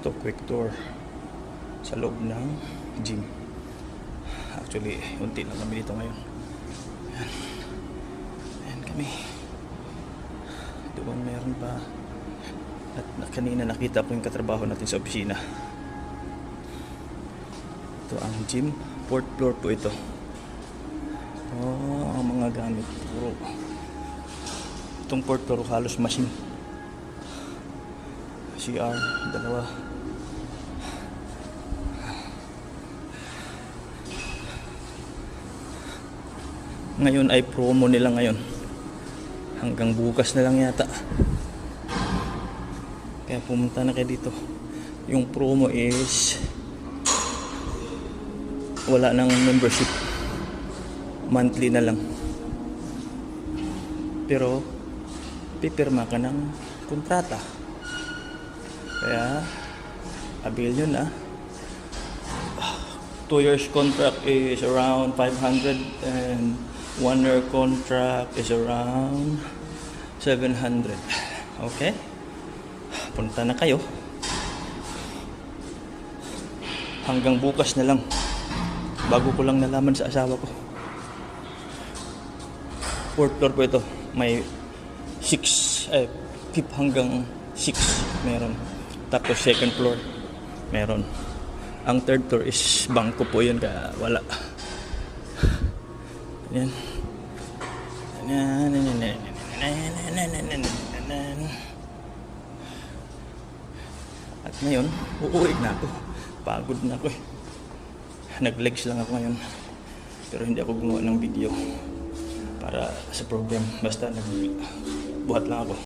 Ito, quick tour sa loob ng gym. Actually, unti lang kami dito ngayon. Ayan. Ayan kami. Doon meron pa. At na- kanina nakita ko yung katrabaho natin sa opisina. Ito ang gym. Fourth floor po ito. Oh, ang mga gamit. Puro. Itong fourth floor halos machine. CR, dalawa. Ngayon ay promo nila ngayon. Hanggang bukas na lang yata. Kaya pumunta na kayo dito. Yung promo is wala nang membership. Monthly na lang. Pero pipirma ka ng kontrata. Kaya abil nyo na. Two years contract is around 500 and one year contract is around 700. Okay? Punta na kayo. Hanggang bukas na lang. Bago ko lang nalaman sa asawa ko. Fourth floor po ito. May 6, eh, fifth hanggang 6 meron. Tapos second floor, meron. Ang third floor is bangko po yun kaya wala. Ganyan. At ngayon, uuwi na ako. Pagod na ako eh. Nag-legs lang ako ngayon. Pero hindi ako gumawa ng video para sa program. Basta nagbuhat lang ako.